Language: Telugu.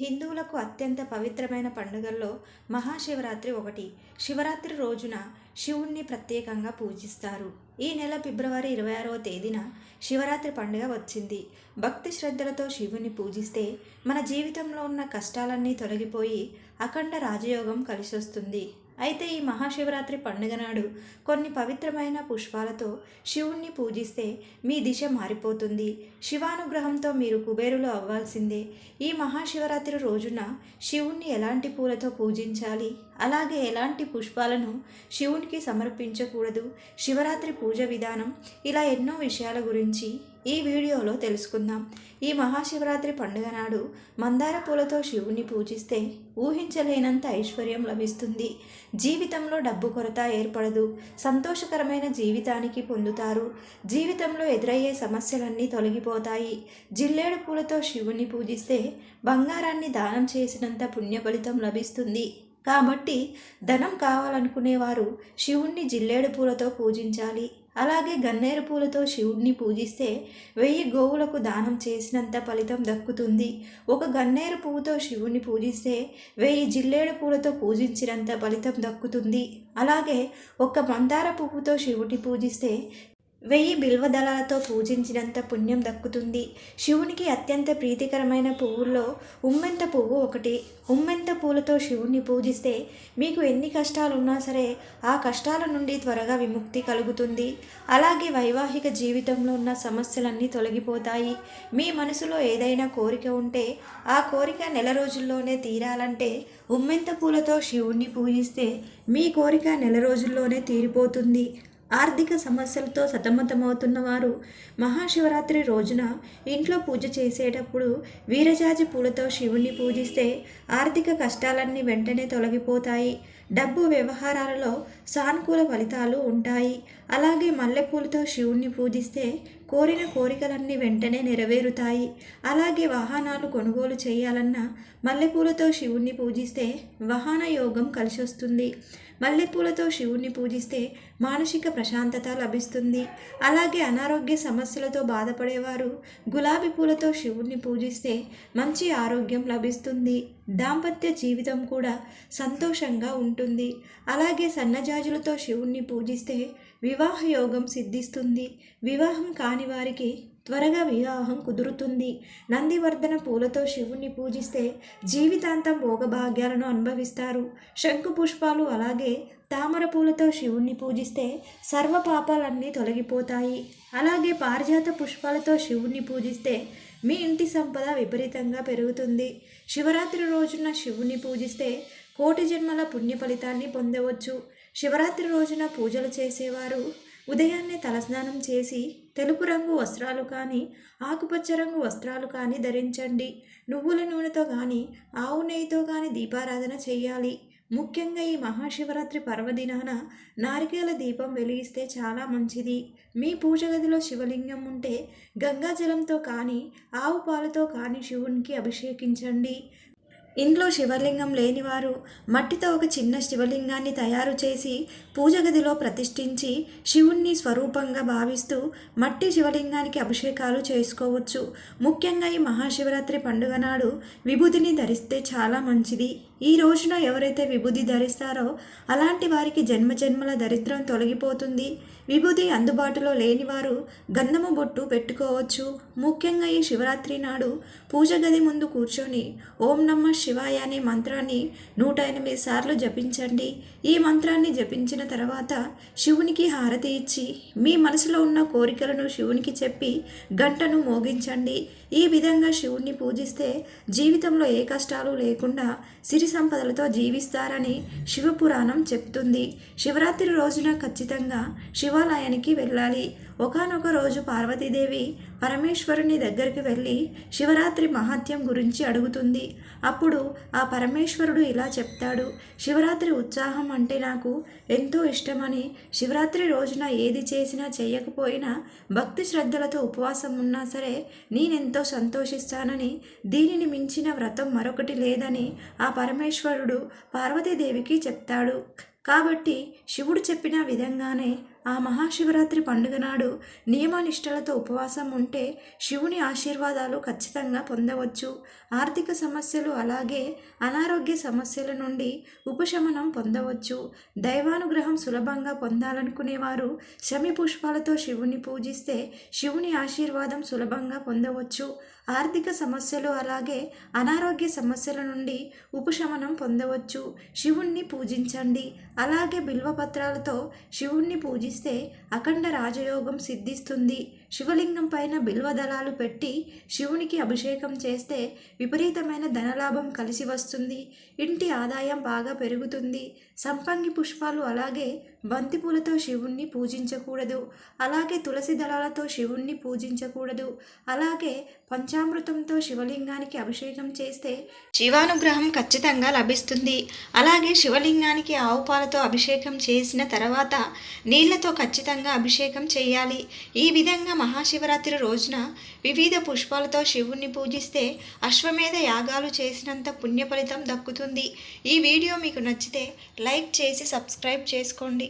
హిందువులకు అత్యంత పవిత్రమైన పండుగల్లో మహాశివరాత్రి ఒకటి. శివరాత్రి రోజున శివుణ్ణి ప్రత్యేకంగా పూజిస్తారు. ఈ నెల ఫిబ్రవరి ఇరవై ఆరవ తేదీన శివరాత్రి పండుగ వచ్చింది. భక్తి శ్రద్ధలతో శివుని పూజిస్తే మన జీవితంలో ఉన్న కష్టాలన్నీ తొలగిపోయి అఖండ రాజయోగం కలిసొస్తుంది. అయితే ఈ మహాశివరాత్రి పండుగ నాడు కొన్ని పవిత్రమైన పుష్పాలతో శివుణ్ణి పూజిస్తే మీ దిశ మారిపోతుంది. శివానుగ్రహంతో మీరు కుబేరులు అవ్వాల్సిందే. ఈ మహాశివరాత్రి రోజున శివుణ్ణి ఎలాంటి పూలతో పూజించాలి? అలాగే ఎలాంటి పుష్పాలను శివునికి సమర్పించకూడదు? శివరాత్రి పూజ విధానం ఇలా ఎన్నో విషయాల గురించి ఈ వీడియోలో తెలుసుకుందాం. ఈ మహాశివరాత్రి పండుగ నాడు మందార పూలతో శివుణ్ణి పూజిస్తే ఊహించలేనంత ఐశ్వర్యం లభిస్తుంది. జీవితంలో డబ్బు కొరత ఏర్పడదు. సంతోషకరమైన జీవితానికి పొందుతారు. జీవితంలో ఎదురయ్యే సమస్యలన్నీ తొలగిపోతాయి. జిల్లేడు పూలతో శివుణ్ణి పూజిస్తే బంగారాన్ని దానం చేసినంత పుణ్య ఫలితం లభిస్తుంది. కాబట్టి ధనం కావాలనుకునేవారు శివుణ్ణి జిల్లేడు పూలతో పూజించాలి. అలాగే గన్నేరు పూలతో శివుణ్ణి పూజిస్తే వెయ్యి గోవులకు దానం చేసినంత ఫలితం దక్కుతుంది. ఒక గన్నేరు పువ్వుతో శివుణ్ణి పూజిస్తే వెయ్యి జిల్లేడు పూలతో పూజించినంత ఫలితం దక్కుతుంది. అలాగే ఒక మందార పువ్వుతో శివుడిని పూజిస్తే వెయ్యి బిల్వదళాలతో పూజించినంత పుణ్యం దక్కుతుంది. శివునికి అత్యంత ప్రీతికరమైన పువ్వుల్లో ఉమ్మెంత పువ్వు ఒకటి. ఉమ్మెంత పూలతో శివుణ్ణి పూజిస్తే మీకు ఎన్ని కష్టాలున్నా సరే ఆ కష్టాల నుండి త్వరగా విముక్తి కలుగుతుంది. అలాగే వైవాహిక జీవితంలో ఉన్న సమస్యలన్నీ తొలగిపోతాయి. మీ మనసులో ఏదైనా కోరిక ఉంటే ఆ కోరిక నెల రోజుల్లోనే తీరాలంటే ఉమ్మెంత పూలతో శివుణ్ణి పూజిస్తే మీ కోరిక నెల రోజుల్లోనే తీరిపోతుంది. ఆర్థిక సమస్యలతో సతమతమవుతున్న వారు మహాశివరాత్రి రోజున ఇంట్లో పూజ చేసేటప్పుడు వీరజాజి పూలతో శివుణ్ణి పూజిస్తే ఆర్థిక కష్టాలన్నీ వెంటనే తొలగిపోతాయి. డబ్బు వ్యవహారాలలో సానుకూల ఫలితాలు ఉంటాయి. అలాగే మల్లెపూలతో శివుణ్ణి పూజిస్తే కోరిన కోరికలన్నీ వెంటనే నెరవేరుతాయి. అలాగే వాహనాలు కొనుగోలు చేయాలన్నా మల్లెపూలతో శివుణ్ణి పూజిస్తే వాహన యోగం కలిసొస్తుంది. మల్లెపూలతో శివుణ్ణి పూజిస్తే మానసిక ప్రశాంతత లభిస్తుంది. అలాగే అనారోగ్య సమస్యలతో బాధపడేవారు గులాబీ పూలతో శివుణ్ణి పూజిస్తే మంచి ఆరోగ్యం లభిస్తుంది. దాంపత్య జీవితం కూడా సంతోషంగా ఉంటుంది. అలాగే సన్నజాజులతో శివుణ్ణి పూజిస్తే వివాహ యోగం సిద్ధిస్తుంది. వివాహం కాని వారికి త్వరగా వివాహం కుదురుతుంది. నందివర్ధన పూలతో శివుణ్ణి పూజిస్తే జీవితాంతం భోగభాగ్యాలను అనుభవిస్తారు. శంకు పుష్పాలు అలాగే తామర పూలతో శివుణ్ణి పూజిస్తే సర్వ పాపాలన్నీ తొలగిపోతాయి. అలాగే పారిజాత పుష్పాలతో శివుణ్ణి పూజిస్తే మీ ఇంటి సంపద విపరీతంగా పెరుగుతుంది. శివరాత్రి రోజున శివుణ్ణి పూజిస్తే కోటి జన్మల పుణ్య ఫలితాన్ని పొందవచ్చు. శివరాత్రి రోజున పూజలు చేసేవారు ఉదయాన్నే తలస్నానం చేసి తెలుపు రంగు వస్త్రాలు కానీ ఆకుపచ్చ రంగు వస్త్రాలు కానీ ధరించండి. నువ్వుల నూనెతో కానీ ఆవు నెయ్యితో కానీ దీపారాధన చేయాలి. ముఖ్యంగా ఈ మహాశివరాత్రి పర్వదినాన నారికేల దీపం వెలిగిస్తే చాలా మంచిది. మీ పూజ గదిలో శివలింగం ఉంటే గంగాజలంతో కానీ ఆవు పాలతో కానీ శివునికి అభిషేకించండి. ఇంట్లో శివలింగం లేనివారు మట్టితో ఒక చిన్న శివలింగాన్ని తయారు చేసి పూజ గదిలో ప్రతిష్ఠించి శివుణ్ణి స్వరూపంగా భావిస్తూ మట్టి శివలింగానికి అభిషేకాలు చేసుకోవచ్చు. ముఖ్యంగా ఈ మహాశివరాత్రి పండుగ నాడు విభూతిని ధరిస్తే చాలా మంచిది. ఈ రోజున ఎవరైతే విభూది ధరిస్తారో అలాంటి వారికి జన్మ జన్మల దరిద్రం తొలగిపోతుంది. విభూది అందుబాటులో లేనివారు గంధము బొట్టు పెట్టుకోవచ్చు. ముఖ్యంగా ఈ శివరాత్రి నాడు పూజ గది ముందు కూర్చొని ఓం నమ శివాయ అనే మంత్రాన్ని నూట ఎనిమిది సార్లు జపించండి. ఈ మంత్రాన్ని జపించిన తర్వాత శివునికి హారతి ఇచ్చి మీ మనసులో ఉన్న కోరికలను శివునికి చెప్పి గంటను మోగించండి. ఈ విధంగా శివుణ్ణి పూజిస్తే జీవితంలో ఏ కష్టాలు లేకుండా సిరి సంపదలతో జీవిస్తారని శివపురాణం చెప్తుంది. శివరాత్రి రోజున ఖచ్చితంగా శివాలయానికి వెళ్ళాలి. ఒకనొక రోజు పార్వతీదేవి పరమేశ్వరుని దగ్గరికి వెళ్ళి శివరాత్రి మహాత్యం గురించి అడుగుతుంది. అప్పుడు ఆ పరమేశ్వరుడు ఇలా చెప్తాడు శివరాత్రి ఉత్సాహం అంటే నాకు ఎంతో ఇష్టమని శివరాత్రి రోజున ఏది చేసినా చేయకపోయినా భక్తి శ్రద్ధలతో ఉపవాసం ఉన్నా సరే నేనెంతో సంతోషిస్తానని దీనిని మించిన వ్రతం మరొకటి లేదని ఆ పరమేశ్వరుడు పార్వతీదేవికి చెప్తాడు. కాబట్టి శివుడు చెప్పిన విధంగానే ఆ మహాశివరాత్రి పండుగ నాడు నియమనిష్టలతో ఉపవాసం ఉంటే శివుని ఆశీర్వాదాలు ఖచ్చితంగా పొందవచ్చు. ఆర్థిక సమస్యలు అలాగే అనారోగ్య సమస్యల నుండి ఉపశమనం పొందవచ్చు. దైవానుగ్రహం సులభంగా పొందాలనుకునేవారు శమి పుష్పాలతో శివుని పూజిస్తే శివుని ఆశీర్వాదం సులభంగా పొందవచ్చు. ఆర్థిక సమస్యలు అలాగే అనారోగ్య సమస్యల నుండి ఉపశమనం పొందవచ్చు. శివుణ్ణి పూజించండి. అలాగే బిల్వపత్రాలతో శివుణ్ణి పూజిస్తే అఖండ రాజయోగం సిద్ధిస్తుంది. శివలింగం పైన బిల్వదళాలు పెట్టి శివునికి అభిషేకం చేస్తే విపరీతమైన ధనలాభం కలిసి వస్తుంది. ఇంటి ఆదాయం బాగా పెరుగుతుంది. సంపంగి పుష్పాలు అలాగే బంతిపూలతో శివుణ్ణి పూజించకూడదు. అలాగే తులసి దళాలతో శివుణ్ణి పూజించకూడదు. అలాగే పంచామృతంతో శివలింగానికి అభిషేకం చేస్తే శివానుగ్రహం ఖచ్చితంగా లభిస్తుంది. అలాగే శివలింగానికి ఆవు పాలతో అభిషేకం చేసిన తర్వాత నీళ్ళతో ఖచ్చితంగా అభిషేకం చేయాలి. ఈ విధంగా మహాశివరాత్రి రోజున వివిధ పుష్పాలతో శివుణ్ణి పూజిస్తే అశ్వమేధ యాగాలు చేసినంత పుణ్య ఫలితం దక్కుతుంది. ఈ వీడియో మీకు నచ్చితే లైక్ చేసి సబ్స్క్రైబ్ చేసుకోండి.